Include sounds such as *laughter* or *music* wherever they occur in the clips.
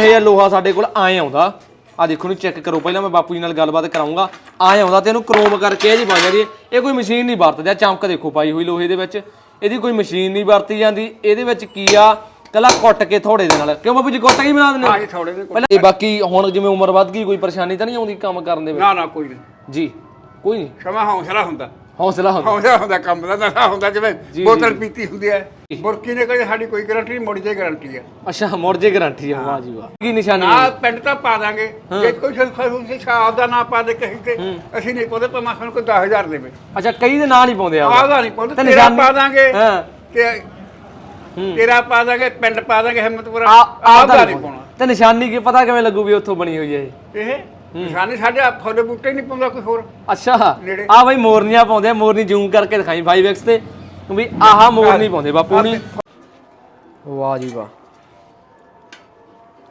ਇਹੋ ਜਿਹਾ ਲੋਹਾ ਸਾਡੇ ਕੋਲ ਆਏ ਆਉਂਦਾ। ਆ ਦੇਖੋ ਨੂੰ ਚੈੱਕ ਕਰੋ। ਪਹਿਲਾਂ ਮੈਂ ਬਾਪੂ ਜੀ ਨਾਲ ਗੱਲਬਾਤ ਕਰਾਉਂਗਾ। ਆਏ ਆਉਂਦਾ ਤੇ ਇਹਨੂੰ ਕ੍ਰੋਮ ਕਰਕੇ ਇਹ ਜੀ ਬਣ ਜਾਂਦੀ ਹੈ। ਇਹ ਕੋਈ ਮਸ਼ੀਨ ਨਹੀਂ ਵਰਤਦੀ। ਆ ਚਮਕ ਦੇਖੋ ਪਾਈ ਹੋਈ ਲੋਹੇ ਦੇ ਵਿੱਚ। ਇਹਦੀ ਕੋਈ ਮਸ਼ੀਨ ਨਹੀਂ ਵਰਤੀ ਜਾਂਦੀ। ਇਹਦੇ ਵਿੱਚ ਕੀ ਆ? ਕੱਲਾ ਕੁੱਟ ਕੇ ਥੋੜੇ ਦੇ ਨਾਲ। ਕਿਉਂ ਬਾਪੂ ਜੀ ਕੁੱਟ ਕੇ ਹੀ ਬਣਾ ਦਿੰਦੇ ਹੋ? ਹਾਂ ਜੀ ਥੋੜੇ ਦੇ ਪਹਿਲਾਂ ਇਹ ਬਾਕੀ ਹੁਣ ਜਿਵੇਂ ਉਮਰ ਵੱਧ ਗਈ ਕੋਈ ਪਰੇਸ਼ਾਨੀ ਤਾਂ ਨਹੀਂ ਆਉਂਦੀ ਕੰਮ ਕਰਨ ਦੇ ਵਿੱਚ? ਨਾ ਨਾ ਕੋਈ ਨਹੀਂ। ਜੀ ਕੋਈ ਨਹੀਂ। ਸਮਾਂ ਹੌਸਲਾ ਹੁੰਦਾ। ਹੌਸਲਾ ਹੁੰਦਾ। ਹੌਸਲਾ ਹੁੰਦਾ ਕੰਮ ਦਾ ਨਸ਼ਾ ਹੁੰਦਾ ਜਿਵੇਂ ਬੋਤਲ ਪੀਤੀ ਹੁੰਦੀ ਹੈ। ਬੁਰਕੀ ਨੇ ਕੋਈ ਸਾਡੀ ਕੋਈ ਗਾਰੰਟੀ ਨਹੀਂ ਮੋੜੀ ਦੀ ਗਾਰੰਟੀ ਹੈ। ਅੱਛਾ ਮੁੜ ਜੇ ਗਾਰੰਟੀ ਆ ਵਾਹ ਜੀ ਵਾਹ। ਕੀ ਨਿਸ਼ਾਨੀ ਆ ਪਿੰਡ ਤਾਂ ਪਾ ਦਾਂਗੇ। ਜੇ ਕੋਈ ਸੰਖਾ ਸ਼ਾਹ ਦਾ ਨਾ ਪਾ ਦੇ ਕਹੀ ਤੇ ਅਸੀਂ ਨਹੀਂ ਪਾਉਂਦੇ ਪਰ ਸਾਨੂੰ ਕੋਈ 10000 ਦੇਵੇ। ਅੱਛਾ ਕਈ ਦੇ ਨਾਂ ਨਹੀਂ ਪਾਉਂਦੇ ਆ ਆਹਦਾ ਨਹੀਂ ਪਾਉਂਦੇ। ਤੇ ਤੇਰਾ ਨਿਸ਼ਾਨੀ- ਪਾ ਦਾਂਗੇ। ਹਾਂ। ਤੇ ਤੇਰਾ ਪਾ ਦਾਂਗੇ ਪਿੰਡ ਪਾ ਦਾਂਗੇ ਹਿੰਮਤਪੁਰਾ। ਆਪਦਾ ਨਹੀਂ ਪਾਉਣਾ। ਤੇ ਨਿਸ਼ਾਨੀ ਕੀ ਪਤਾ ਕਿਵੇਂ ਲੱਗੂ ਵੀ ਉੱਥੋਂ ਬਣੀ ਹੋਈ ਹੈ ਇਹ? ਇਹ? ਨਿਸ਼ਾਨੀ ਸਾਡੇ ਆ ਫੁੱਲ ਬੂਟੇ ਨਹੀਂ ਪਾਉਂਦਾ ਕੋਈ ਹੋਰ। ਅੱਛਾ। ਨੇੜੇ। ਆ ਬਈ ਮੋਰਨੀਆਂ ਪਾਉਂਦੇ ਆ ਮੋਰਨੀ ਜ਼ੂਮ ਕਰਕੇ ਦਿਖਾਈ 5x ਤੇ। ਵੀ ਆਹ ਮੋਰਨੀ ਪਾਉਂਦੇ ਬਾਪੂ ਨਹੀਂ ਵਾਹ ਜੀ ਵਾਹ।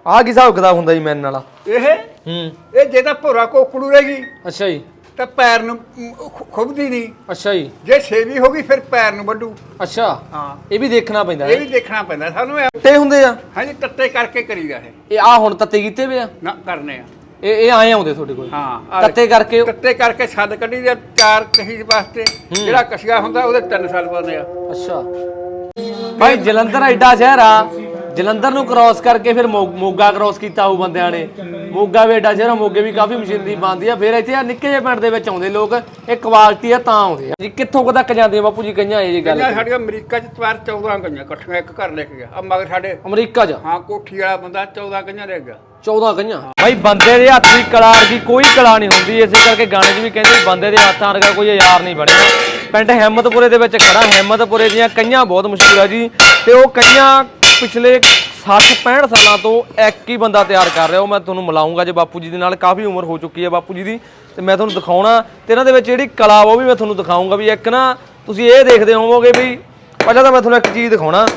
ਆ ਕੀ ਹਿਸਾਬ ਕਿਤਾਬ ਹੁੰਦਾ ਜੀ ਮੈਨ ਵਾਲਾ? ਇਹ? ਹੂੰ। ਇਹ ਜੇ ਤਾਂ ਭੋਰਾ ਕੋਕੜੂ ਰਹੇਗੀ ਅੱਛਾ ਜੀ। ਤਾਂ ਪੈਰ ਨੂੰ ਖੁ- ਖੁੱਬਦੀ ਨਹੀਂ। ਅੱਛਾ ਜੀ। ਜੇ ਛੇਵੀ ਹੋ ਗਈ ਫਿਰ ਪੈਰ ਨੂੰ ਵੱਢੂ। ਅੱਛਾ। ਹਾਂ। ਇਹ ਵੀ ਦੇਖਣਾ ਪੈਂਦਾ ਇਹ ਹੈ। ਵੀ ਦੇਖਣਾ ਪੈਂਦਾ। ਸਾਨੂੰ ਇਹ- ਤੇ ਹੁੰਦੇ ਆ। ਹਾਂਜੀ ਤੱਤੇ ਕਰਕੇ ਕਰੀਦਾ ਇਹ। ਇਹ ਆ ਹੁਣ ਤੱਤੇ ਕੀਤੇ ਵੇ ਆ। ਨਾ ਕਰਨੇ ਆ। ਇਹ ਇਹ ਆਏ ਆਉਂਦੇ ਤੁਹਾਡੇ ਕੋਲ? ਹਾਂ ਤੱਤੇ ਕਰਕੇ ਤੱਤੇ ਕਰਕੇ ਛੱਡ ਕੱਢੀ ਦੇ ਚਾਰ ਕਹੀ ਵਾਸਤੇ ਜਿਹੜਾ ਕਸ਼ੀਆ ਹੁੰਦਾ ਉਹਦੇ 3 ਸਾਲ ਬਾਅਦ ਆ। ਅੱਛਾ। ਭਾਈ ਜਲੰਧਰ ਐਡਾ ਸ਼ਹਿਰ ਆ ਜਲੰਧਰ ਨੂੰ ਕ੍ਰਾਸ ਕਰਕੇ ਫਿਰ ਮੋਗਾ ਕ੍ਰਾਸ ਕੀਤਾ ਉਹ ਬੰਦਿਆਂ ਨੇ। ਮੋਗਾ ਵੀ ਐਡਾ ਸ਼ਹਿਰ ਮੋਗੇ ਵੀ ਕਾਫੀ ਮਸ਼ੀਨਰੀ ਬਣਦੀ ਆ। ਫਿਰ ਇੱਥੇ ਆ ਨਿੱਕੇ ਜਿਹੇ ਪਿੰਡ ਦੇ ਵਿੱਚ ਆਉਂਦੇ ਲੋਕ ਇਹ ਕੁਆਲਿਟੀ ਆ ਤਾਂ ਆਉਂਦੇ ਆ। ਜੀ ਕਿੱਥੋਂ ਕੁ ਤੱਕ ਜਾਂਦੇ ਬਾਪੂ ਜੀ ਕਈਆਂ ਇਹ ਜੀ ਗੱਲ ਕਈਆਂ ਸਾਡੀਆਂ ਅਮਰੀਕਾ ਚ ਤਵਾਰ 14 ਗਈਆਂ ਇਕੱਠੀਆਂ ਇੱਕ ਘਰ ਲੈ ਕੇ ਗਿਆ। ਆ ਮਗਰ ਸਾਡੇ ਅਮਰੀਕਾ 'ਚ? ਹਾਂ ਕੋਠੀ ਵਾਲਾ ਬੰਦਾ 14 ਗਈਆਂ ਲੈ ਗਿਆ। 14 ਕਈਆਂ ਬਾਈ, ਬੰਦੇ ਦੇ ਹੱਥ ਦੀ ਕਲਾ ਦੀ ਕੋਈ ਕਲਾ ਨਹੀਂ ਹੁੰਦੀ। ਇਸੇ ਕਰਕੇ ਗਾਣੇ 'ਚ ਵੀ ਕਹਿੰਦੇ ਵੀ ਬੰਦੇ ਦੇ ਹੱਥਾਂ ਵਰਗਾ ਕੋਈ ਯਾਰ ਨਹੀਂ ਬਣਿਆ। ਪਿੰਡ ਹਿੰਮਤਪੁਰੇ ਦੇ ਵਿੱਚ ਖੜਾ ਹਿੰਮਤਪੁਰੇ ਦੀਆਂ ਕਈਆਂ ਬਹੁਤ ਮਸ਼ਹੂਰ ਆ ਜੀ। ਤੇ ਉਹ ਕਈਆਂ ਪਿਛਲੇ 60 65 ਸਾਲਾਂ ਤੋਂ ਇੱਕ ਹੀ ਬੰਦਾ ਤਿਆਰ ਕਰ ਰਿਹਾ। ਉਹ ਮੈਂ ਤੁਹਾਨੂੰ ਮਿਲਾਉਂਗਾ ਜੇ ਬਾਪੂ ਜੀ ਦੇ ਨਾਲ। ਕਾਫੀ ਉਮਰ ਹੋ ਚੁੱਕੀ ਹੈ ਬਾਪੂ ਜੀ ਦੀ। ਤੇ ਮੈਂ ਤੁਹਾਨੂੰ ਦਿਖਾਉਣਾ। ਤੇ ਇਹਨਾਂ ਦੇ ਵਿੱਚ ਜਿਹੜੀ ਕਲਾ ਉਹ ਵੀ ਮੈਂ ਤੁਹਾਨੂੰ ਦਿਖਾਉਂਗਾ ਵੀ ਇੱਕ ਨਾ ਤੁਸੀਂ ਇਹ ਦੇਖਦੇ ਹੋਵੋਗੇ ਵੀ ਪਹਿਲਾਂ ਤਾਂ ਮੈਂ ਤੁਹਾਨੂੰ ਇੱਕ ਚੀਜ਼ ਦਿਖਾਉਣਾ।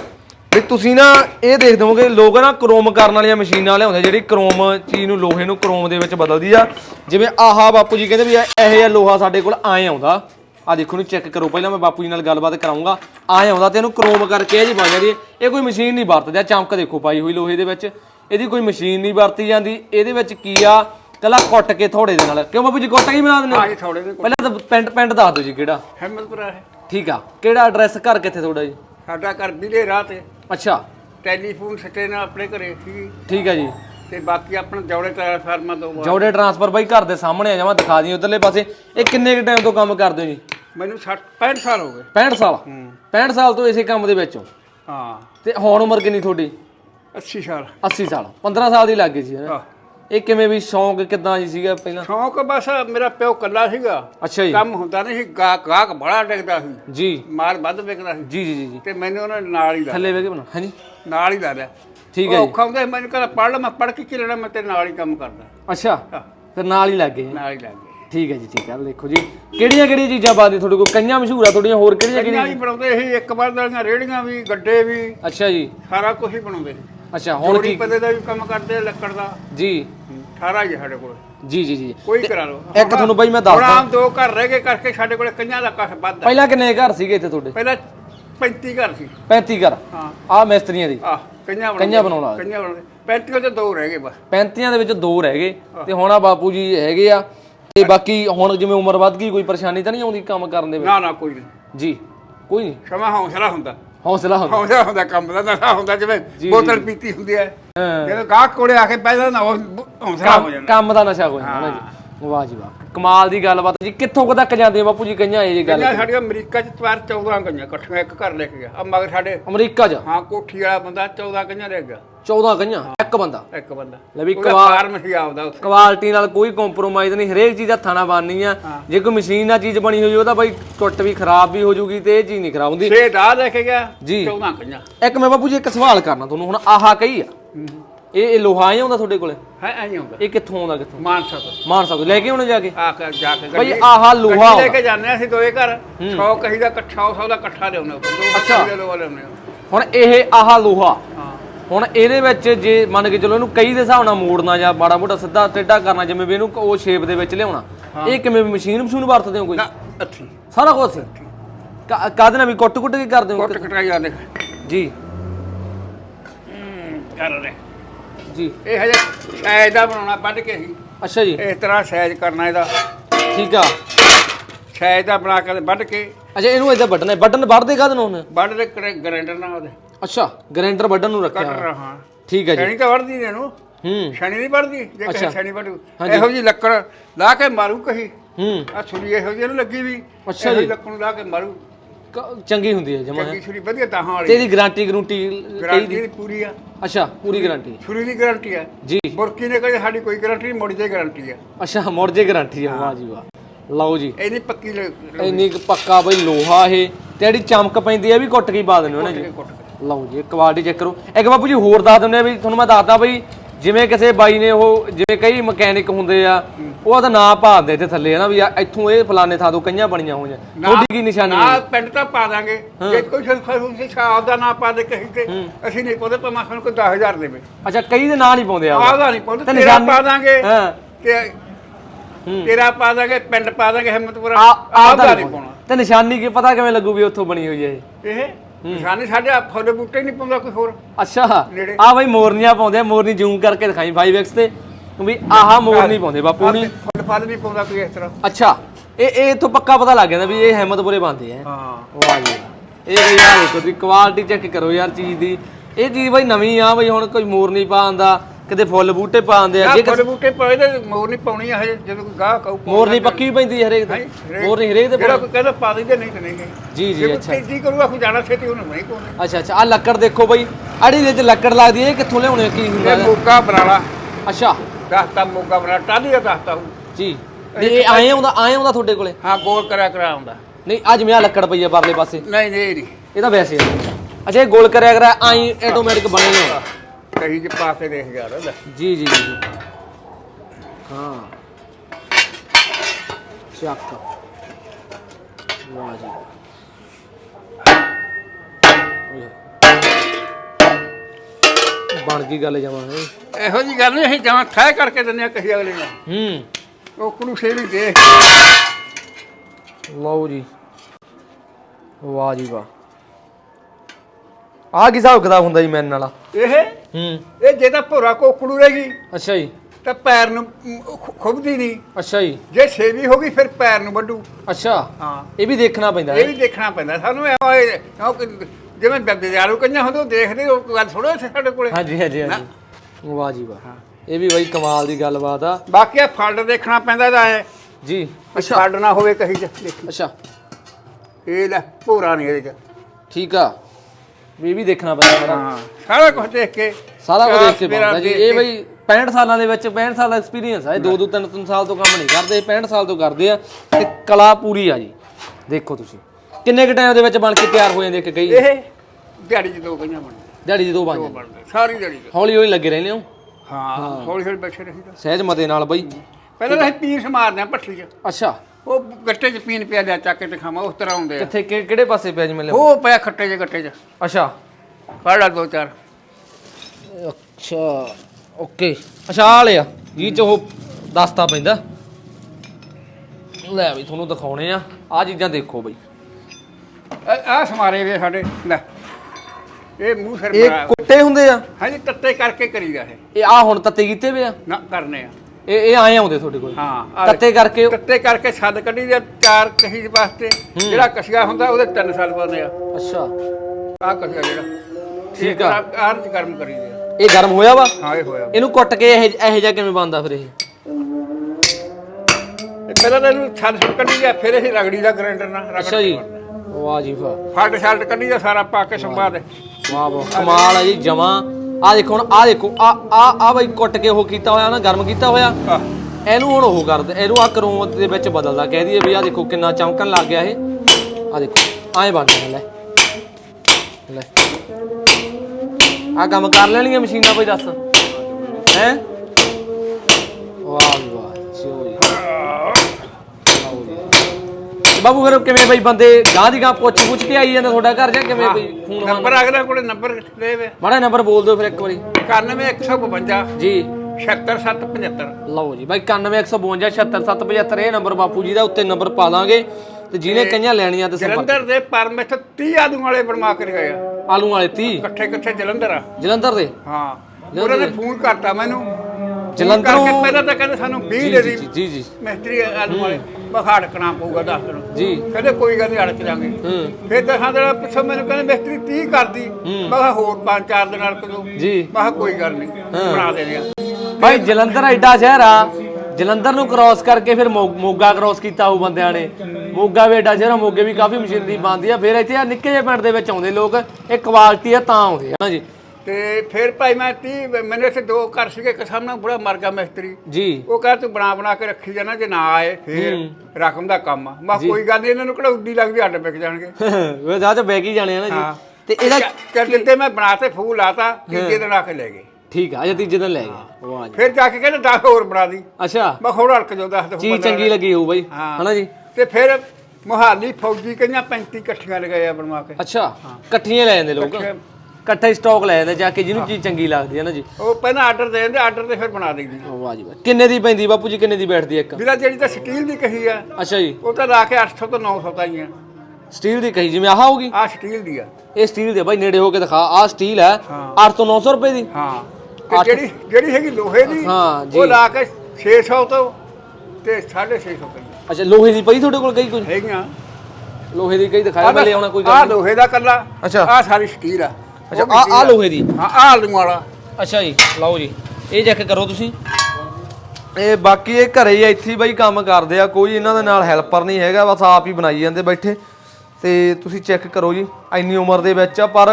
ਵੀ ਤੁਸੀਂ ਨਾ ਇਹ ਦੇਖਦੇ ਹੋਗੇ ਲੋਕ ਨਾ ਕ੍ਰੋਮ ਕਰਨ ਵਾਲੀਆਂ ਮਸ਼ੀਨਾਂ ਲਿਆਉਂਦੇ ਜਿਹੜੀ ਕ੍ਰੋਮ ਚੀਜ਼ ਨੂੰ ਲੋਹੇ ਨੂੰ ਕ੍ਰੋਮ ਦੇ ਵਿੱਚ ਬਦਲਦੀ ਆ। ਜਿਵੇਂ ਆਹਾ ਬਾਪੂ ਜੀ ਕਹਿੰਦੇ ਵੀ ਇਹ ਇਹੋ ਜਿਹਾ ਲੋਹਾ ਸਾਡੇ ਕੋਲ ਆਏ ਆਉਂਦਾ। ਆ ਦੇਖੋ ਨੂੰ ਚੈੱਕ ਕਰੋ ਪਹਿਲਾਂ ਮੈਂ ਬਾਪੂ ਜੀ ਨਾਲ ਗੱਲਬਾਤ ਕਰਾਉਂਗਾ। ਆਏ ਆਉਂਦਾ ਤੇ ਇਹਨੂੰ ਕ੍ਰੋਮ ਕਰਕੇ ਇਹ ਜੀ ਬਣ ਜਾਂਦੀ ਹੈ। ਇਹ ਕੋਈ ਮਸ਼ੀਨ ਨਹੀਂ ਵਰਤਦੀ ਆ ਚਮਕ ਦੇਖੋ ਪਾਈ ਹੋਈ ਲੋਹੇ ਦੇ ਵਿੱਚ। ਇਹਦੀ ਕੋਈ ਮਸ਼ੀਨ ਨਹੀਂ ਵਰਤੀ ਜਾਂਦੀ। ਇਹਦੇ ਵਿੱਚ ਕੀ ਆ? ਕੱਲਾ ਕੁੱਟ ਕੇ ਥੋੜੇ ਦੇ ਨਾਲ। ਕਿਉਂ ਬਾਪੂ ਜੀ ਕੁੱਟ ਕੇ ਹੀ ਬਣਾ ਦਿੰਦੇ? ਹਾਂ? ਜੀ ਥੋੜੇ ਦੇ ਪਹਿਲਾਂ ਤਾਂ ਪਿੰਡ ਪਿੰਡ ਦੱਸ ਦਿਓ ਜੀ ਕਿਹੜਾ। ਹਿੰਮਤਪੁਰਾ ਹੈ। ਠੀਕ ਆ। ਕਿਹੜਾ ਐਡਰੈਸ ਘਰ ਕਿੱਥੇ ਤੁਹਾਡਾ ਜੀ? ਸਾਡਾ ਘਰ ਵੀਰੇ ਰਾਹ ਤੇ। ਅੱਛਾ। ਟੈਲੀਫੋਨ ਸੱਟੇ ਨਾਲ ਆਪਣੇ ਘਰੇ ਸੀ। ਠੀਕ ਹੈ ਜੀ। ਤੇ ਬਾਕੀ ਆਪਣਾ ਜੌੜੇ ਟ੍ਰਾਂਸਫਾਰਮਰ ਦੋ ਵਾਰ। ਜੋੜੇ ਟਰਾਂਸਫਰ ਬਾਈ ਘਰ ਦੇ ਸਾਹਮਣੇ ਆ ਜਾਵਾਂ ਦਿਖਾ ਦੀ ਉਧਰਲੇ ਪਾਸੇ। ਇਹ ਕਿੰਨੇ ਕੁ ਟਾਈਮ ਤੋਂ ਕੰਮ ਕਰਦੇ ਹੋ ਜੀ? ਮੈਨੂੰ 60 65 ਸਾਲ ਹੋ ਗਏ। 65 ਸਾਲ? 65 ਸਾਲ ਤੋਂ ਇਸੇ ਕੰਮ ਦੇ ਵਿੱਚ ਹੋ? ਹਾਂ। ਤੇ ਹੁਣ ਉਮਰ ਕਿੰਨੀ ਤੁਹਾਡੀ? 80 ਸਾਲ। 80 ਸਾਲ। 15 ਸਾਲ ਦੀ ਲੱਗ ਗਈ ਸੀ ਹਨਾ? ਇਹ ਕਿਵੇਂ ਵੀ ਸ਼ੌਂਕ ਕਿਦਾਂ ਜੀ ਸੀਗਾ ਪਹਿਲਾਂ? ਸ਼ੌਂਕ ਬਸ ਮੇਰਾ ਪਿਓ ਕੱਲਾ ਸੀਗਾ। ਅੱਛਾ ਜੀ। ਕੰਮ ਹੁੰਦਾ ਨਹੀਂ ਸੀ ਗਾਹਕ ਗਾਹਕ ਬੜਾ ਡਿੱਗਦਾ ਸੀ। ਜੀ। ਮਾਲ ਵੱਧ ਵਿਕਦਾ ਸੀ। ਜੀ ਜੀ ਜੀ ਜੀ। ਤੇ ਮੈਨੂੰ ਉਹਨਾਂ ਨੇ ਨਾਲ ਹੀ ਲਾ ਥੱਲੇ ਵੇ ਕੇ ਬਣਾ। ਹਾਂਜੀ। ਨਾਲ ਹੀ ਲਾ ਲਿਆ। ਠੀਕ ਹੈ ਜੀ। ਔਖਾ ਹੁੰਦਾ ਸੀ, ਮੈਨੂੰ ਕਹਿੰਦਾ ਪੜ੍ਹ ਲੈ ਮੈਂ ਪੜ੍ਹ ਕੇ ਕੀ ਲੈਣਾ ਮੈਂ ਤੇਰੇ ਨਾਲ ਹੀ ਕੰਮ ਕਰਦਾ। ਅੱਛਾ। ਫਿਰ ਨਾਲ ਹੀ ਲੱਗ ਗਏ। ਨਾਲ ਹੀ ਲੱਗ ਠੀਕ ਹੈ ਜੀ ਠੀਕ ਹੈ। ਦੇਖੋ ਜੀ ਕਿਹੜੀਆਂ ਕਿਹੜੀਆਂ ਚੀਜ਼ਾਂ ਬਾਦੀ ਤੁਹਾਡੇ ਕੋਲ? ਕਈਆਂ ਮਸ਼ਹੂਰ ਆ ਤੁਹਾਡੀਆਂ ਹੋਰ ਕਿਹੜੀਆਂ ਕਿਹੜੀਆਂ? ਹੀ ਬਣਾਉਂਦੇ ਸੀ ਇੱਕ ਵਾਰ ਦਾਲੀਆਂ ਰੇੜੀਆਂ ਵੀ ਗੱਡੇ ਵੀ। ਅੱਛਾ ਜੀ। ਸਾਰਾ ਕੁਝ ਹੀ ਬਣਾਉਂਦੇ ਸੀ। ਅੱਛਾ ਹੁਣ ਜੋੜੀ ਕੀ ਪੱਲੇ ਦਾ ਵੀ ਕੰਮ ਕਰਦੇ ਆ, ਲੱਕੜ ਦਾ। ਜੀ। ਸਾਰਾ ਹੀ ਹੈ ਸਾਡੇ ਕੋਲ। ਜੀ ਜੀ ਜੀ। ਕੋਈ ਕਰਾ ਲਓ। ਇੱਕ ਤੁਹਾਨੂੰ ਬਾਈ ਮੈਂ ਹੁਣ ਦੱਸਦਾ ਆਮ ਦੋ ਘਰ ਰਹਿ ਗਏ ਕਰਕੇ ਸਾਡੇ ਕੋਲ ਕਈਆਂ ਦਾ ਕੱਖ ਵੱਧ ਆ। ਪਹਿਲਾਂ ਕਿੰਨੇ ਘਰ ਸੀਗੇ ਇੱਥੇ ਤੁਹਾਡੇ? ਪਹਿਲਾਂ 35 ਘਰ ਸੀ। 35 ਘਰ? ਹਾਂ। ਆ ਮਿਸਤਰੀਆਂ ਦੀ। ਆ ਕਈਆਂ ਕਈਆਂ ਬਣਾਉਣ ਵਾਲੇ। ਕਈਆਂ ਬਣਾਉਂਦੇ 35 ਤੇ ਦੋ ਰਹਿ ਗਏ ਬਸ। 35 ਦੇ ਵਿੱਚ ਦੋ ਰਹਿ ਗਏ। ਤੇ ਹੁਣ ਆ ਬਾਪੂ ਜੀ ਹੈਗੇ ਆ। ਤੇ ਬਾਕੀ ਹੁਣ ਜਿਵੇਂ ਉਮਰ ਵੱਧ ਗਈ ਕੋਈ ਪਰੇਸ਼ਾਨੀ ਤਾਂ ਨਹੀਂ ਆਉਂਦੀ ਕੰਮ ਕਰਨ ਦੇ ਵਿੱਚ? ਨਾ ਨਾ ਕੋਈ ਨਹੀਂ। ਜੀ। ਕੋਈ ਨਹੀਂ। ਸਮਾਂ ਹੌਸਲਾ ਹੁੰਦਾ। ਹੌਸਲਾ ਹੁੰਦਾ। ਹੌਸਲਾ ਹੁੰਦਾ ਕੰਮ ਦਾ ਨਸ਼ਾ ਹੁੰਦਾ ਜਿਵੇਂ ਬੋਤਲ ਪੀਤੀ ਹੁੰਦੀ ਹੈ। ਹਾਂ। ਜਦੋਂ ਗਾਹਕ ਕੋਲੇ ਆ ਕੇ ਜਾਂਦਾ ਉਹ ਹੌਸਲਾ ਹੋ ਜਾਂਦਾ। ਕੰਮ ਦਾ ਨਸ਼ਾ ਹੋ ਜਾਂਦਾ ਨਾ ਜੀ। ਵਾਹ ਜੀ ਵਾਹ। ਕਮਾਲ ਦੀ ਗੱਲਬਾਤ ਜੀ। ਕਿੱਥੋਂ ਕੁ ਤੱਕ ਜਾਂਦੇ ਬਾਪੂ ਜੀ ਕਈਆਂ ਇਹ ਜੀ ਗੱਲ ਕਈਆਂ ਸਾਡੀਆਂ ਅਮਰੀਕਾ ਚ ਤਵਾਰ 14 ਗਈਆਂ ਇਕੱਠੀਆਂ ਇੱਕ ਘਰ ਲੈ ਕੇ ਗਿਆ। ਆ ਮਗਰ ਸਾਡੇ ਅਮਰੀਕਾ 'ਚ? ਹਾਂ ਕੋਠੀ ਵਾਲਾ ਬੰਦਾ 14 ਕਈਆਂ ਲੈ ਗਿਆ। 14 ਕਈਆਂ ਇੱਕ ਬੰਦਾ। ਇੱਕ ਬੰਦਾ। ਲੈ ਵੀ ਉਹਦਾ ਕਵਾ- ਫਾਰਮ ਸੀ ਆਪਦਾ ਉੱਥੇ। ਕੁਆਲਿਟੀ ਨਾਲ ਕੋਈ ਕੰਪਰੋਮਾਈਜ਼ ਨਹੀਂ ਹਰੇਕ ਚੀਜ਼ ਹੱਥਾਂ ਨਾਲ ਬਣਨੀ ਆ। ਜੇ ਕੋਈ ਮਸ਼ੀਨ ਨਾਲ ਚੀਜ਼ ਬਣੀ ਹੋਈ ਉਹ ਤਾਂ ਬਾਈ ਟੁੱਟ ਵੀ ਖਰਾਬ ਵੀ ਹੋ ਜੂਗੀ ਤੇ ਇਹ ਚੀਜ਼ ਨਹੀਂ ਖਰਾਬ ਹੁੰਦੀ। ਛੇ ਦਾ ਲੈ ਕੇ ਗਿਆ ਜੀ। 14 ਕਈਆਂ ਇੱਕ ਮੈਂ ਬਾਪੂ ਜੀ ਇੱਕ ਸਵਾਲ ਕਰਨਾ ਤੁਹਾਨੂੰ ਹੁਣ ਆਹਾ ਕਹੀ ਆ। ਇਹ ਇਹ ਲੋਹਾ ਹੀ ਆਉਂਦਾ ਤੁਹਾਡੇ ਕੋਲੇ? ਹੈ ਐਂ ਹੁੰਦਾ ਇਹ ਕਿੱਥੋਂ ਆਉਂਦਾ ਕਿੱਥੋਂ? ਮਾਨਸਾ ਤੋਂ। ਮਾਨਸਾ ਤੋਂ। ਲੈ ਕੇ ਆਉਣੇ ਜਾ ਕੇ? ਆ ਕੇ ਜਾ ਕੇ ਬਈ ਗੱਡੀ- ਆਹ ਲੋਹਾ ਗੱਡੀ ਲੈ। ਕੇ ਜਾਂਦੇ ਆ ਅਸੀਂ ਦੋਏ ਘਰ। 100 ਕਹੀ ਦਾ ਇਕੱਠਾ 100 ਦਾ ਇਕੱਠਾ ਲਿਆਉਂਦੇ ਉੱਥੇ। ਦੋ ਅੱਛਾ। ਕਿਲੋ ਵਾਲੇ ਲਿਆਉਂਦੇ ਆ। ਹੁਣ ਇਹ ਆਹਾ ਲੋਹਾ ਹੁਣ ਇਹਦੇ ਵਿੱਚ ਜੇ ਮੰਨ ਕੇ ਚਲੋ ਇਹਨੂੰ ਕਈ ਦੇ ਹਿਸਾਬ ਨਾਲ ਮੋੜਨਾ ਜਾਂ ਮਾੜਾ ਮੋਟਾ ਸਿੱਧਾ ਟੇਢਾ ਕਰਨਾ ਜਿਵੇਂ ਵੀ ਇਹਨੂੰ ਉਹ ਸ਼ੇਪ ਦੇ ਵਿੱਚ ਲਿਆਉਣਾ ਇਹ ਕਿਵੇਂ ਮਸ਼ੀਨ ਮਸ਼ੀਨ ਵਰਤਦੇ ਹੋ ਕੋਈ? ਸਾਰਾ ਕੁਝ ਕਾਹਦੇ ਨਾਲ ਵੀ ਕੁੱਟ ਕੁੱਟ ਕੇ ਕਰਦੇ ਹੋ ਕੁੱਟ ਕਟਾਈ ਦੇਖ ਜੀ। ਕਰ ਰਹੇ। ਜੀ। ਇਹ ਹਜੇ ਸਾਈਜ਼ ਦਾ ਬਣਾਉਣਾ ਵੱਢ ਕੇ ਹੀ ਅੱਛਾ ਜੀ। ਇਸ ਤਰ੍ਹਾਂ ਸਾਈਜ਼ ਕਰਨਾ ਇਹਦਾ। ਠੀਕ ਆ। ਸਾਈਜ਼ ਦਾ ਬਣਾ ਕੇ ਵੱਢ ਕੇ। ਅੱਛਾ ਇਹਨੂੰ ਇਦਾਂ ਵੱਢਣਾ ਹੈ। ਵੱਢਣ ਵੱਢਦੇ ਕਾਹਦੇ ਨੂੰ ਹੁਣ? ਵੱਢ ਦੇ ਗ੍ਰਾਈਂਡਰ ਨਾਲ ਉਹਦੇ। ਅੱਛਾ ਗ੍ਰਾਈਂਡਰ ਵੱਢਣ ਨੂੰ ਕੱਟ ਰੱਖਿਆ ਰਹਾ ਠੀਕ ਹੈ ਜੀ। ਸ਼ਨੀ ਤਾਂ ਵੱਢਦੀ ਨੇ ਇਹਨੂੰ। ਹੂੰ। ਸ਼ਨੀ ਨਹੀਂ ਵੱਢਦੀ ਜੇ ਅੱਛਾ। ਵੱਢੂ। ਹਾਂਜੀ। ਇਹੋ ਜੀ ਲੱਕੜ ਲਾ ਕੇ ਮਾਰੂ ਕਹੀ। ਹੂੰ। ਆ ਛੁਰੀ ਇਹੋ ਜਿਹੀ ਇਹਨੂੰ ਲੱਗੀ ਵੀ। ਅੱਛਾ ਇਹੋ ਜੀ। ਲੱਕੜ ਨੂੰ ਲਾ ਕੇ ਮਾਰੂ। ਕ- ਚੰਗੀ ਹੁੰਦੀ ਹੈ ਜਮਾ। ਚੰਗੀ ਛੁਰੀ ਵਧੀਆ ਤਾਹਾਂ ਤੇ ਵਾਲੀ ਇਹਦੀ ਗਾਰੰਟੀ ਗਰੰਟੀ ਦੀ ਪੂਰੀ ਆ। ਅੱਛਾ ਪੂਰੀ ਗਾਰੰਟੀ ਛੁਰੀ ਦੀ ਗਾਰੰਟੀ ਆ। ਜੀ। ਮੁਰਕੀ ਨੇ ਕਹੇ ਸਾਡੀ ਕੋਈ ਗਾਰੰਟੀ ਨਹੀਂ ਮੁੜ ਜੇ ਗਾਰੰਟੀ ਆ। ਅੱਛਾ ਮੁੜ ਜੇ ਗਾਰੰਟੀ ਹੈ। ਵਾਹ ਜੀ ਵਾਹ। ਲਓ ਜੀ। ਇਹਦੀ ਪੱਕੀ ਲ- ਲ- ਇੰਨੀ ਕੁ ਪੱਕਾ ਬਈ ਲੋਹਾ ਇਹ। ਤੇ ਜਿਹੜੀ ਚਮਕ ਪੈਂਦੀ ਹੈ ਇਹ ਵੀ ਕੁੱਟ ਕੇ ਹੀ ਪਾ ਦਿੰਦੇ ਹੋ ਨਾ ਜੀ। ਕੁੱਟ ਕੇ। ਲਓ ਜੀ ਕੁਆਲਿਟੀ ਚੈੱਕ ਕਰੋ। ਇੱਕ ਬਾਪੂ ਜੀ ਹੋਰ ਦੱਸ ਦਿੰਦੇ ਆ ਵੀ ਤੁਹਾਨੂੰ ਮੈਂ ਦੱਸਦਾ ਬਈ ਜਿਵੇਂ ਕਿਸੇ ਬਾਈ ਨੇ ਉਹ ਜਿਵੇਂ ਕਈ ਮਕੈਨਿਕ ਹੁੰਦੇ ਆ ਉਹ ਉਹਦਾ ਨਾਂ ਭਾਲਦੇ ਤੇ ਥੱਲੇ ਹੈ ਨਾ ਵੀ ਆ ਇੱਥੋਂ ਇਹ ਫਲਾਣੇ ਥਾਂ ਤੋਂ ਕਈਆਂ ਬਣੀਆਂ ਹੋਈਆਂ। ਤੁਹਾਡੀ ਕੀ ਨਿਸ਼ਾਨੀ ਨਾ ਹੈ? ਪਿੰਡ ਤਾਂ ਪਾ ਦਾਂਗੇ। ਜੇ ਕੋਈ ਕੋਈ ਸ਼ਾਬ ਦਾ ਨਾਂ ਪਾ ਦੇ ਕਹੀ ਤੇ ਅਸੀਂ ਨਹੀਂ ਪਾਉਂਦੇ ਪਰ ਸਾਨੂੰ ਕੋਈ 10000 ਦੇਵੇ। ਅੱਛਾ ਕਈ ਦੇ ਨਾਂ ਨਹੀਂ ਪਾਉਂਦੇ ਆ ਆਹ ਦਾ ਨਹੀਂ ਪਾਉਂਦੇ ਤੇ ਤੇਰਾ ਨਿਸ਼ਾਨੀ- ਪਾ ਦਾਂਗੇ। ਹਾਂ। ਤੇ। ਤੇਰਾ ਪਾ ਦਾਂਗੇ ਪਿੰਡ ਪਾ ਦਾਂਗੇ ਹਿੰਮਤਪੁਰਾ। ਆਹ ਦਾ ਨਹੀਂ ਪਾਉਣਾ। ਤੇ ਨਿਸ਼ਾਨੀ ਕੀ ਪਤਾ ਕਿਵੇਂ ਲੱਗੂ ਵੀ ਉੱਥੋਂ ਬਣੀ ਹੋਈ ਹੈ ਇਹ? ਇਹ? ਨਿਸ਼ਾਨੀ ਸਾਡੇ ਆ ਫੁੱਲ ਬੂਟੇ ਨਹੀਂ ਪਾਉਂਦਾ ਕੋਈ ਹੋਰ। ਅੱਛਾ। ਨੇੜੇ। ਆ ਬਈ ਮੋਰਨੀਆਂ ਪਾਉਂਦੇ ਆ ਮੋਰਨੀ ਜ਼ੂਮ ਕਰਕੇ ਦਿਖਾਈ 5x ਤੇ। ਵੀ ਆਹ ਮੋਰਨੀ ਪਾਉਂਦੇ ਬਾਪੂ ਨਹੀਂ। ਫੁੱਲ ਫਲ ਨਹੀਂ ਪਾਉਂਦਾ ਕੋਈ ਇਸ ਤਰ੍ਹਾਂ। ਅੱਛਾ। ਇਹ ਇਹ ਇੱਥੋਂ ਪੱਕਾ ਪਤਾ ਲੱਗ ਜਾਂਦਾ ਵੀ ਇਹ ਹਿੰਮਤਪੁਰੇ ਬੰਦੇ ਆ। ਹਾਂ। ਵਾਹ ਜੀ। ਇਹ ਬਈ ਯਾਰ ਦੇਖੋ ਤੁਸੀਂ ਕੁਆਲਿਟੀ ਚੈੱਕ ਕਰੋ ਯਾਰ ਚੀਜ਼ ਦੀ। ਇਹ ਚੀਜ਼ ਬਈ ਨਵੀਂ ਆ ਬਈ ਹੁਣ ਕੋਈ ਮੋਰਨੀ ਪਾਉਂਦਾ। ਕਿਤੇ ਫੁੱਲ ਬੂਟੇ ਪਾਉਂਦੇ ਆ ਜੇ ਫੁੱਲ ਬੂਟੇ ਪਾਏ ਤੇ ਮੋਰ ਨਹੀਂ ਪਾਉਣੀ ਆ ਹਜੇ ਜਦੋਂ ਕੋਈ ਗਾਹ ਕਹੂ ਪਾਉਣਾ ਮੋਰਨੀ ਪੱਕੀ ਵੀ ਪੈਂਦੀ ਹੈ ਹਰੇਕ ਤੇ। ਹਰੇਕ- ਮੋਰਨੀ ਹਰੇਕ ਤੇ ਜਿਹੜਾ। ਕੋਈ ਕਹਿੰਦਾ ਪਾ ਦੇ ਨਹੀਂ ਤੇ ਨਹੀਂ ਗਏ ਜੀ ਜੀ ਅੱਛਾ। ਤੇਜ਼ੀ ਕਰੂਗਾ ਕੋਈ ਜਾਣਾ ਛੇਤੀ ਉਹਨੂੰ ਨਹੀਂ ਪਾਉਂਦੇ ਅੱਛਾ ਅੱਛਾ ਆ ਲੱਕੜ ਦੇਖੋ ਬਈ ਆੜੀ ਦੇ ਚ ਲੱਕੜ ਲੱਗਦੀ ਹੈ ਇਹ ਕਿੱਥੋਂ ਲਿਆਉਣੇ ਕੀ ਹੁੰਦਾ ਇਹ ਇਹਦਾ? ਮੋਗਾ ਬਰਾਲਾ। ਅੱਛਾ। ਦਸਤਾ ਮੋਗਾ ਬਣਾ ਟਾਲੀ ਦਾ ਦਸਤਾ ਉਹ ਜੀ। ਨਹੀਂ ਇਹ ਆਏ ਆਉਂਦਾ ਆਏ ਆਉਂਦਾ ਤੁਹਾਡੇ ਕੋਲੇ? ਹਾਂ ਗੋਲ ਕਰਿਆ ਕਰਾ ਆਉਂਦਾ। ਨਹੀਂ ਅੱਜ ਮੈਂ ਆ ਲੱਕੜ ਪਈ ਆ ਪਰਲੇ ਪਾਸੇ। ਨਹੀਂ ਨਹੀਂ ਨਹੀਂ। ਇਹ ਤਾਂ ਵੈਸੇ ਆ। ਅੱਛਾ ਇਹ ਗੋਲ ਕਰਿਆ ਕਰਾ ਆਈ ਆਟੋਮੈਟਿਕ ਬਣੇ ਹੋਏ ਕਹੀ ਜੇ ਪਾਸੇ ਦੇਖ ਯਾਰ ਲੈ। ਜੀ ਜੀ ਜੀ। ਹਾਂ। ਚੱਕ। ਵਾਹ ਜੀ। ਬਣ ਗਈ ਗੱਲ ਜਮਾਂ ਹੈ। ਇਹੋ ਜੀ ਗੱਲ ਨਹੀਂ ਅਸੀਂ ਜਮਾਂ ਖੈ ਕਰਕੇ ਦਿੰਦੇ ਆ ਕਹੀ ਅਗਲੇ ਨੂੰ ਹੂੰ। ਉਹ ਕੁੜੀ ਸੇ ਵੀ ਦੇਖ। ਲਓ ਜੀ। ਵਾਹ ਜੀ ਵਾਹ। ਆ ਕੀ ਹਿਸਾਬ ਕਿਤਾਬ ਹੁੰਦਾ ਜੀ ਮੈਨ ਵਾਲਾ ਇਹ? ਹੂੰ। ਇਹ ਜੇ ਤਾਂ ਭੋਰਾ ਕੋਕੜੂ ਰਹੇਗੀ ਅੱਛਾ ਜੀ। ਤਾਂ ਪੈਰ ਨੂੰ ਖੁੱਬਦੀ ਨਹੀਂ। ਅੱਛਾ ਜੀ। ਜੇ ਸੇਵੀ ਹੋ ਗਈ ਫਿਰ ਪੈਰ ਨੂੰ ਵੱਢੂ। ਅੱਛਾ। ਹਾਂ। ਇਹ ਵੀ ਦੇਖਣਾ ਪੈਂਦਾ ਇਹ ਵੀ ਦੇਖਣਾ ਪੈਂਦਾ। ਸਾਨੂੰ ਐਵੇਂ ਜਿਵੇਂ ਬਜ਼ਾਰੂ ਕੰਨਾਂ ਹੁੰਦੇ ਦੇਖਦੇ ਉਹ ਗੱਲ ਥੋੜਾ ਸਾਡੇ ਕੋਲੇ। ਹਾਂਜੀ ਹਾਂਜੀ ਹਾਂਜੀ। ਵਾਹ ਜੀ ਵਾਹ। ਇਹ ਵੀ ਬਾਈ ਕਮਾਲ ਦੀ ਗੱਲਬਾਤ ਆ। ਬਾਕੀ ਇਹ ਫਲਡ ਦੇਖਣਾ ਪੈਂਦਾ ਇਹਦਾ ਹੈ ਜੀ। ਫਲਡ ਨਾ ਹੋਵੇ ਕਹੀ ਚ। ਅੱਛਾ। ਇਹ ਲੈ ਭੋਰਾ ਨਹੀਂ ਇਹਦੇ ਚ। ਠੀਕ ਆ। ਵੀ ਇਹ ਵੀ ਦੇਖਣਾ ਪੈਂਦਾ ਸਾਰਾ ਹਾਂ। ਸਾਰਾ ਕੁਝ ਦੇਖ ਕੇ ਸਾਰਾ ਕੁਝ ਦੇਖ ਕੇ ਮੇਰਾ ਬਣਦਾ ਜੀ। ਇਹ। ਬਈ 65 ਸਾਲਾਂ ਦੇ ਵਿੱਚ 65 ਸਾਲ ਦਾ ਐਕਸਪੀਰੀਅੰਸ ਆ। ਇਹ 2 2 3 3 ਸਾਲ ਤੋਂ ਕੰਮ ਨਹੀਂ ਕਰਦੇ 65 ਸਾਲ ਤੋਂ ਕਰਦੇ ਆ। ਤੇ ਕਲਾ ਪੂਰੀ ਆ ਜੀ। ਦੇਖੋ ਤੁਸੀਂ। ਕਿੰਨੇ ਕੁ ਟਾਈਮ ਦੇ ਵਿੱਚ ਬਣ ਕੇ ਤਿਆਰ ਹੋ ਜਾਂਦੇ ਇੱਕ ਕਈ ਇਹ ਦਿਹਾੜੀ ਚ ਦੋ ਕਈਆਂ ਬਣਦੇ ਦਿਹਾੜੀ ਦੇ ਦੋ ਬਣ ਜਾਂਦੇ। ਬਣਦੇ। ਸਾਰੀ ਦਿਹਾੜੀ ਚ। ਹੌਲੀ ਹੌਲੀ ਲੱਗੇ ਰਹਿੰਦੇ ਹੋ? ਹਾਂ ਹੌਲੀ ਹੌਲੀ ਬੈਠੇ ਰਹੀਦਾ। ਸਹਿਜ ਮਤੇ ਨਾਲ ਬਈ। ਪਹਿਲਾਂ ਤਾਂ ਅਸੀਂ ਪੀਸ ਮਾਰਦੇ ਆ ਭੱਠੀ ਚ। ਅੱਛਾ। ਉਹ ਗੱਟੇ ਚ ਪੀਣ ਪਿਆ ਲਿਆ ਚੱਕ ਕੇ ਤੇ ਖਾਵਾਂ ਉਸ ਤਰ੍ਹਾਂ ਹੁੰਦੇ ਆ। ਕਿੱਥੇ ਕਿ- ਕਿਹੜੇ ਪਾਸੇ ਪਿਆ ਜੀ ਮਿਲੇ ਉਹ ਪਿਆ ਖੱਟੇ ਚ ਗੱਟੇ ਚ। ਅੱਛਾ। ਫੜ ਲਾ ਦੋ ਚਾਰ। ਅੱਛਾ ਓਕੇ। ਅੱਛਾ ਆ ਲਿਆ। ਜੀ ਚ ਉਹ ਦਸਤਾ ਪੈਂਦਾ। ਲੈ ਵੀ ਤੁਹਾਨੂੰ ਦਿਖਾਉਣੇ ਆ। ਆ ਚੀਜ਼ਾਂ ਦੇਖੋ ਬਈ। ਆ ਸਮਾਰੇ ਵੇ ਸਾਡੇ। ਲੈ। ਇਹ ਮੂੰਹ ਸਿਰ ਇਹ ਬਣਾ। ਕੁੱਟੇ ਹੁੰਦੇ ਆ? ਹਾਂਜੀ ਤੱਤੇ ਕਰਕੇ ਕਰੀਦਾ ਇਹ। ਇਹ ਆ ਹੁਣ ਤੱਤੇ ਕੀਤੇ ਵੇ ਆ? ਨਾ ਕਰਨੇ ਆ। ਇਹ ਇਹ ਆਏ ਆਉਂਦੇ ਤੁਹਾਡੇ ਕੋਲ? ਹਾਂ ਤੱਤੇ ਕਰਕੇ ਤੱਤੇ ਕਰਕੇ ਛੱਡ ਕੱਢੀ ਦੇ ਚਾਰ ਕਹੀ ਦੇ ਵਾਸਤੇ ਜਿਹੜਾ ਕਸਿਆ ਹੁੰਦਾ ਉਹਦੇ 3 ਸਾਲ ਪਾਉਂਦੇ ਆ। ਅੱਛਾ। ਆਹ ਕਸਿਆ ਜਿਹੜਾ। ਠੀਕ ਆ। ਆਰ ਚ ਗਰਮ ਕਰੀਦੇ ਆ। ਇਹ ਗਰਮ ਹੋਇਆ ਵਾ? ਹਾਂ ਇਹ ਹੋਇਆ। ਇਹਨੂੰ ਕੁੱਟ ਕੇ ਇਹ ਇਹੋ ਜਿਹਾ ਕਿਵੇਂ ਬਣਦਾ ਫਿਰ ਇਹ? ਪਹਿਲਾਂ ਤਾਂ ਇਹਨੂੰ ਛੱਡ ਛੱਡ ਕੱਢੀ ਜਾ ਫਿਰ ਇਹ ਰਗੜੀ ਦਾ ਗ੍ਰਾਈਂਡਰ ਨਾਲ ਰਗੜ ਅੱਛਾ ਜੀ। ਵਾਹ ਜੀ ਵਾਹ। ਫੱਟ ਛੱਡ ਕੱਢੀ ਦਾ ਸਾਰਾ ਪਾ ਕੇ ਸੰਭਾ ਦੇ। ਵਾਹ ਵਾਹ। ਕਮਾਲ ਹੈ ਜੀ ਜਮਾ। ਆ ਦੇਖੋ ਹੁਣ ਆ ਦੇਖੋ ਆ ਆ ਆ ਬਈ ਕੁੱਟ ਕੇ ਉਹ ਕੀਤਾ ਹੋਇਆ ਨਾ ਗਰਮ ਕੀਤਾ ਹੋਇਆ। ਇਹਨੂੰ ਹੁਣ ਉਹ ਕਰਦੇ ਇਹਨੂੰ ਆ ਕਰੋਮ ਦੇ ਵਿੱਚ ਬਦਲਦਾ ਕਹਿ ਦਈਏ ਵੀ ਆ ਦੇਖੋ ਕਿੰਨਾ ਚਮਕਣ ਲੱਗ ਗਿਆ ਇਹ। ਆ ਦੇਖੋ ਐਂ ਬਣ ਗਿਆ ਲੈ। ਲੈ। ਆ ਕੰਮ ਕਰ ਲੈਣੀਆਂ ਮਸ਼ੀਨਾਂ ਬਈ ਦੱਸ। ਹੈ? ਵਾਹ ਵਾਹ ਚੋ ਜੀ ਆਓ ਜੀ। ਬਾਬੂ ਫਿਰ ਕਿਵੇਂ ਬਈ ਬੰਦੇ? ਗਾਂ ਦੀ ਗਾਂ ਪੁੱਛ ਪੁੱਛ ਕੇ ਆਈ ਜਾਂਦੇ ਤੁਹਾਡਾ ਘਰ ਜਾਂ ਕਿਵੇਂ ਬਈ? ਫੋਨ ਨੰਬਰ ਅਗਲੇ ਕੋਲੇ ਨੰਬਰ ਲੈ ਵੇ ਮਾੜਾ ਨੰਬਰ ਬੋਲ ਦਿਓ ਫਿਰ ਇੱਕ ਵਾਰੀ। 91 ਜੀ। 76775 ਲਓ ਜੀ ਬਾਈ 9152 76775 ਇਹ ਨੰਬਰ ਬਾਪੂ ਜੀ ਦਾ ਉੱਤੇ ਨੰਬਰ ਪਾ ਦਾਂਗੇ ਤੇ ਜਿਹਨੇ ਕਈਆਂ ਲੈਣੀਆਂ ਤੇ ਜਲੰਧਰ ਦੇ ਪਰਮਿਟ 30 ਆਦੂ ਵਾਲੇ ਬਣਵਾ ਕੇ ਗਏ ਆ। ਆਲੂ ਵਾਲੇ 30 ਇਕੱਠੇ ਇਕੱਠੇ ਜਲੰਧਰ ਆ। ਜਲੰਧਰ ਦੇ? ਹਾਂ। ਉਹਨਾਂ ਨੇ ਫੋਨ ਕਰਤਾ ਮੈਨੂੰ। ਜਲੰਧਰੋਂ- ਪਹਿਲਾਂ ਤਾਂ ਕਹਿੰਦੇ ਸਾਨੂੰ 20 ਜੀ ਦੇ ਦੀ ਜੀ ਜੀ। ਮਿਸਤਰੀ ਆਲੂ ਵਾਲੇ। ਮੈਂ ਕਿਹਾ ਅੜਕਣਾ ਪਊਗਾ ਦੱਸ ਦਿਨ। ਜੀ। ਕਹਿੰਦੇ ਕੋਈ ਗੱਲ ਨਹੀਂ ਅੜਕ ਜਾਾਂਗੇ। ਹੂੰ। ਫਿਰ ਦਸਾਂ ਦਿਨਾਂ ਪਿੱਛੋਂ ਮੈਨੂੰ ਕਹਿੰਦੇ ਮਿਸਤਰੀ 30 ਕਰਦੀ। ਮੈਂ ਕਿਹਾ ਹੋਰ ਪੰਜ ਚਾਰ ਦਿਨ ਅੜਕ ਦੋ ਮੈਂ ਜੀ ਕਿਹਾ ਕੋਈ ਗੱਲ ਨਹੀਂ ਬਣਾ ਦੇਣੇ ਆ। ਭਾਈ ਜਲੰਧਰ ਐਡਾ ਸ਼ਹਿਰ ਆ। ਜਲੰਧਰ ਨੂੰ ਕ੍ਰਾਸ ਕਰਕੇ ਫਿਰ ਮੋ- ਮੋਗਾ ਕ੍ਰਾਸ ਕੀਤਾ ਉਹ ਬੰਦਿਆਂ ਨੇ। ਮੋਗਾ ਵੀ ਐਡਾ ਸ਼ਹਿਰ ਮੋਗੇ ਵੀ ਕਾਫੀ ਮਸ਼ੀਨਰੀ ਬਣਦੀ ਆ। ਫਿਰ ਇੱਥੇ ਆ ਨਿੱਕੇ ਜਿਹੇ ਪਿੰਡ ਦੇ ਵਿੱਚ ਆਉਂਦੇ ਲੋਕ। ਇਹ ਕੁਆਲਿਟੀ ਆ ਤਾਂ ਆਉਂਦੇ ਆ। ਨਾ ਜੀ ਤੇ ਫਿਰ ਭਾਈ ਮੈਂ 30 ਮੈਨੇ ਇੱਥੇ ਦੋ ਕਰ ਸੀਗੇ ਇੱਕ ਸਾਹਮਣੇ ਬੁੜਾ ਮਰ ਗਿਆ ਮਿਸਤਰੀ। ਜੀ। ਉਹ ਕਹਿੰਦਾ ਤੂੰ ਬਣਾ ਬਣਾ ਕੇ ਰੱਖੀ ਜਾਣਾ ਜੇ ਨਾ ਆਏ ਫੇਰ ਰਕਮ ਦਾ ਕੰਮ ਆ। ਮੈਂ ਕਿਹਾ ਕੋਈ ਗੱਲ ਨਹੀਂ ਇਹਨਾਂ ਨੂੰ ਕਿਹੜਾ ਉੱਡੀ ਲੱਗਦੀ ਅੱਡ ਵਿਕ ਜਾਣਗੇ। *laughs* ਉਹ ਜਾ ਚ ਬੈਗ ਹੀ ਜਾਣੇ ਆ ਨਾ ਹਾਂ। ਜੀ ਤੇ ਇਹਦਾ ਕਰ ਦਿੱਤੇ ਮੈਂ ਬਣਾਤੇ ਫੂਲ ਲਾਤਾ ਤੀਜੇ ਦਿਨ ਆ ਕੇ ਲੈ ਗਏ। ਠੀਕ ਆ ਅਜਾ ਤੀਜੇ ਦਿਨ ਲੈ ਗਏ। ਵਾਹ ਜੀ। ਫਿਰ ਜਾ ਕੇ ਕਹਿੰਦੇ 10 ਹੋਰ ਬਣਾ ਦੀ। ਅੱਛਾ। ਮੈਂ ਹੋਰ ਅੜਕ ਜੋ ਦੱਸ ਦੋ ਚੀਜ਼ ਚੰਗੀ ਲੱਗੀ ਹੋਊ ਬਾਈ। ਹਾਂ। ਹਨਾ ਜੀ। ਤੇ ਫਿਰ ਮੁਹਾਲੀ ਫੌਜੀ ਕਈਆਂ 35 ਇਕੱਠੀਆਂ ਲਗਾਏ ਆ ਬਣਵਾ ਕੇ। ਅੱਛਾ। ਇਕੱਠੀਆਂ ਲੈ ਜਾਂਦੇ ਲੋਕ। ਇਕੱਠਾ ਹੀ ਸਟਾਕ ਲੈ ਜਾਂਦੇ ਜਾ ਕੇ ਜਿਹਨੂੰ ਚੀਜ਼ ਚੰਗੀ ਲੱਗਦੀ ਹੈ ਨਾ ਜੀ। ਉਹ ਪਹਿਲਾਂ ਆਰਡਰ ਦੇ ਦਿੰਦੇ ਆਰਡਰ ਤੇ ਫਿਰ ਬਣਾ ਦਿੰਦੀ ਵਾਹ ਜੀ ਵਾਹ। ਕਿੰਨੇ ਦੀ ਪੈਂਦੀ ਬਾਪੂ ਜੀ ਕਿੰਨੇ ਦੀ ਬੈਠਦੀ ਇੱਕ? ਵੀਰਾ ਜਿਹੜੀ ਤਾਂ ਸਟੀਲ ਦੀ ਕਹੀ ਆ ਅੱਛਾ ਜੀ। ਉਹ ਤਾਂ ਲਾ ਕੇ 800 ਤੋਂ 900 ਤਾਈਆਂ ਸਟੀਲ ਦੀ ਕਹੀ ਜਿਵੇਂ ਆਹ ਹੋਊਗੀ ਆ ਸਟੀਲ ਦੀ ਆ। ਇਹ ਸਟੀਲ ਦੇ ਬਾਈ ਨੇੜੇ ਹੋ ਕੇ ਦਿਖਾ। ਆਹ ਸਟੀਲ ਹੈ ਹਾਂ। 8 ਤੋਂ 900 ਰੁਪਏ ਦੀ। ਹਾਂ। ਤੇ ਜਿਹੜੀ ਜਿਹੜੀ ਹੈਗੀ ਲੋਹੇ ਦੀ ਹਾਂ, ਜੀ। ਉਹ ਲਾ ਕੇ 600 ਤੋਂ ਤੇ 650 ਕਈ ਅੱਛਾ ਲੋਹੇ ਦੀ ਪਈ ਤੁਹਾਡੇ ਕੋਲ ਕਈ? ਕੁਝ ਹੈਗੀਆਂ। ਲੋਹੇ ਦੀ ਕਈ ਦਿਖਾਇਆ ਮੈਂ ਲੈ ਆਉਣਾ ਕੋਈ ਆ ਗੱਲ ਨਹੀਂ। ਲੋਹੇ ਦਾ ਕੱਲਾ ਅੱਛਾ। ਆ ਸਾਰੀ ਸਟੀਲ ਆ। ਅੱਛਾ ਆ ਆ ਲੋਹੇ ਦੀ। ਹਾਂ ਆ ਆਲੂ ਵਾਲਾ। ਅੱਛਾ ਜੀ ਲਓ ਜੀ। ਇਹ ਚੈੱਕ ਕਰੋ ਤੁਸੀਂ। ਇਹ ਬਾਕੀ ਇਹ ਘਰੇ ਹੀ ਇੱਥੇ ਹੀ ਬਾਈ ਕੰਮ ਕਰਦੇ ਆ। ਕੋਈ ਇਹਨਾਂ ਦੇ ਨਾਲ ਹੈਲਪਰ ਨਹੀਂ ਹੈਗਾ ਬਸ ਆਪ ਹੀ ਬਣਾਈ ਜਾਂਦੇ ਬੈਠੇ। ਤੇ ਤੁਸੀਂ ਚੈੱਕ ਕਰੋ ਜੀ ਇੰਨੀ ਉਮਰ ਦੇ ਵਿੱਚ ਆ ਪਰ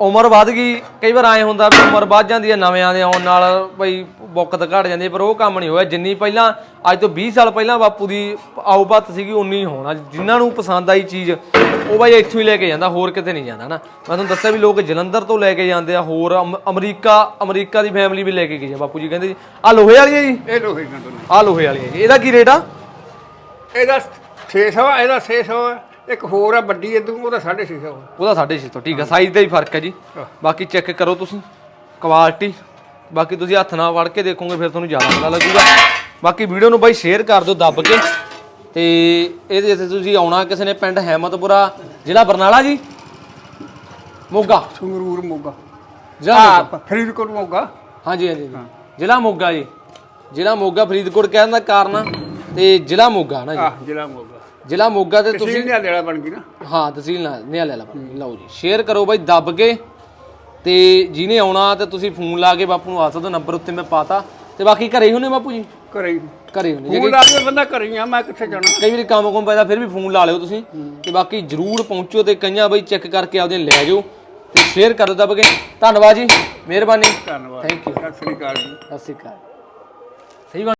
ਉਮਰ ਵੱਧ ਗਈ ਕਈ ਵਾਰ ਐ ਹੁੰਦਾ ਵੀ ਉਮਰ ਵੱਧ ਜਾਂਦੀ ਹੈ ਨਵਿਆਂ ਦੇ ਆਉਣ ਨਾਲ ਬਈ ਬੁੱਕਤ ਘਟ ਜਾਂਦੀ ਹੈ, ਪਰ ਉਹ ਕੰਮ ਨਹੀਂ ਹੋਇਆ। ਜਿੰਨੀ ਪਹਿਲਾਂ ਅੱਜ ਤੋਂ 20 ਸਾਲ ਪਹਿਲਾਂ ਬਾਪੂ ਦੀ ਆਉ ਭੱਤ ਸੀਗੀ ਉਨੀ ਹੀ ਹੋਣਾ ਜਿਨ੍ਹਾਂ ਨੂੰ ਪਸੰਦ ਆਈ ਚੀਜ਼ ਉਹ ਬਾਈ ਇੱਥੋਂ ਹੀ ਲੈ ਕੇ ਜਾਂਦਾ ਹੋਰ ਕਿਤੇ ਨਹੀਂ ਜਾਂਦਾ ਨਾ ਮੈਂ ਤੁਹਾਨੂੰ ਦੱਸਿਆ ਵੀ ਲੋਕ ਜਲੰਧਰ ਤੋਂ ਲੈ ਕੇ ਜਾਂਦੇ ਆ ਹੋਰ ਅਮ- ਅਮਰੀਕਾ ਅਮਰੀਕਾ ਦੀ ਫੈਮਿਲੀ ਵੀ ਲੈ ਕੇ ਗਈ ਆ ਬਾਪੂ ਜੀ ਕਹਿੰਦੇ ਜੀ ਆ ਲੋਹੇ ਵਾਲੀ ਹੈ ਜੀ? ਇਹ ਲੋਹੇ ਦੋਨੇ ਆ ਲੋਹੇ ਵਾਲੀ ਹੈ ਜੀ। ਇਹਦਾ ਕੀ ਰੇਟ ਆ? ਇਹਦਾ 600 ਆ ਇਹਦਾ 600 ਆ। ਇੱਕ ਹੋਰ ਆ ਵੱਡੀ ਇਦੋਂ ਉਹਦਾ 650 ਆ। ਉਹਦਾ 650 ਠੀਕ ਆ ਸਾਈਜ਼ ਦਾ ਹੀ ਫ਼ਰਕ ਹੈ ਜੀ। ਬਾਕੀ ਚੈੱਕ ਕਰੋ ਤੁਸੀਂ ਕੁਆਲਿਟੀ ਬਾਕੀ ਤੁਸੀਂ ਹੱਥ ਨਾਲ ਵੜ ਕੇ ਦੇਖੋਗੇ ਫਿਰ ਤੁਹਾਨੂੰ ਜ਼ਿਆਦਾ ਪਤਾ ਲੱਗੂਗਾ। ਬਾਕੀ ਵੀਡੀਓ ਨੂੰ ਬਾਈ ਸ਼ੇਅਰ ਕਰ ਦਿਓ ਦੱਬ ਕੇ। ਤੇ ਇਹਦੇ ਤੇ ਤੁਸੀਂ ਆਉਣਾ ਕਿਸੇ ਨੇ ਪਿੰਡ ਹੈਮਤਪੁਰਾ ਜ਼ਿਲ੍ਹਾ ਬਰਨਾਲਾ ਜੀ? ਮੋਗਾ। ਸੰਗਰੂਰ ਮੋਗਾ। ਜ਼ਿਲ੍ਹਾ ਫਰੀਦਕੋਟ ਮੋਗਾ। ਹਾਂਜੀ ਹਾਂਜੀ। ਜ਼ਿਲ੍ਹਾ ਮੋਗਾ ਜੀ। ਜ਼ਿਲ੍ਹਾ ਮੋਗਾ ਫਰੀਦਕੋਟ ਕਹਿਣ ਦਾ ਕਾਰਨ ਤੇ ਜ਼ਿਲ੍ਹਾ ਮੋਗਾ ਨਾ ਜੀ। ਜ਼ਿਲ੍ਹਾ ਮੋਗਾ। ਜ਼ਿਲ੍ਹਾ ਮੋਗਾ ਤੇ ਤੁਸੀਂ ਨਿਆਲੇ ਵਾਲਾ ਬਣ ਗਈ ਨਾ। ਹਾਂ ਤਹਿਸੀਲ ਨਾਲ ਨਿਆਲੇ ਵਾਲਾ ਬਣ ਲਓ ਜੀ ਸ਼ੇਅਰ ਕਰੋ ਬਾਈ ਦੱਬ ਕੇ। ਤੇ ਜਿਹਨੇ ਆਉਣਾ ਤੇ ਤੁਸੀਂ ਫੋਨ ਲਾ ਕੇ ਬਾਪੂ ਨੂੰ ਆ ਸਕਦੇ ਨੰਬਰ ਉੱਤੇ ਮੈਂ ਪਾਤਾ। ਤੇ ਬਾਕੀ ਘਰੇ ਹੀ ਹੁੰਨੇ ਬਾਪੂ ਜੀ? ਘਰੇ ਹੀ। ਘਰੇ ਹੁੰਨੇ ਜੇ ਫੋਨ ਲਾ ਕੇ ਬੰਦਾ ਘਰੇ ਹੀ ਆ ਮੈਂ ਕਿੱਥੇ ਜਾਣਾ? ਕਈ ਵਾਰੀ ਕੰਮ ਕੰਮ ਪੈਦਾ ਫਿਰ ਵੀ ਫੋਨ ਲਾ ਲਿਓ ਤੁਸੀਂ। ਤੇ ਬਾਕੀ ਜਰੂਰ ਪਹੁੰਚੋ ਤੇ ਕਈਆਂ ਬਾਈ ਚੈੱਕ ਕਰਕੇ ਆਪਦੇ ਲੈ ਜਾਓ। ਤੇ ਸ਼ੇਅਰ ਕਰ ਦੱਬ ਕੇ। ਧੰਨਵਾਦ ਜੀ ਮਿਹਰਬਾਨੀ। ਧੰਨਵਾਦ। Thank you. ਸਤਿ ਸ੍ਰੀ ਅਕਾਲ ਜੀ। ਸਤਿ ਸ਼੍ਰੀ ਅਕਾਲ। ਸਹੀ ਬਣ-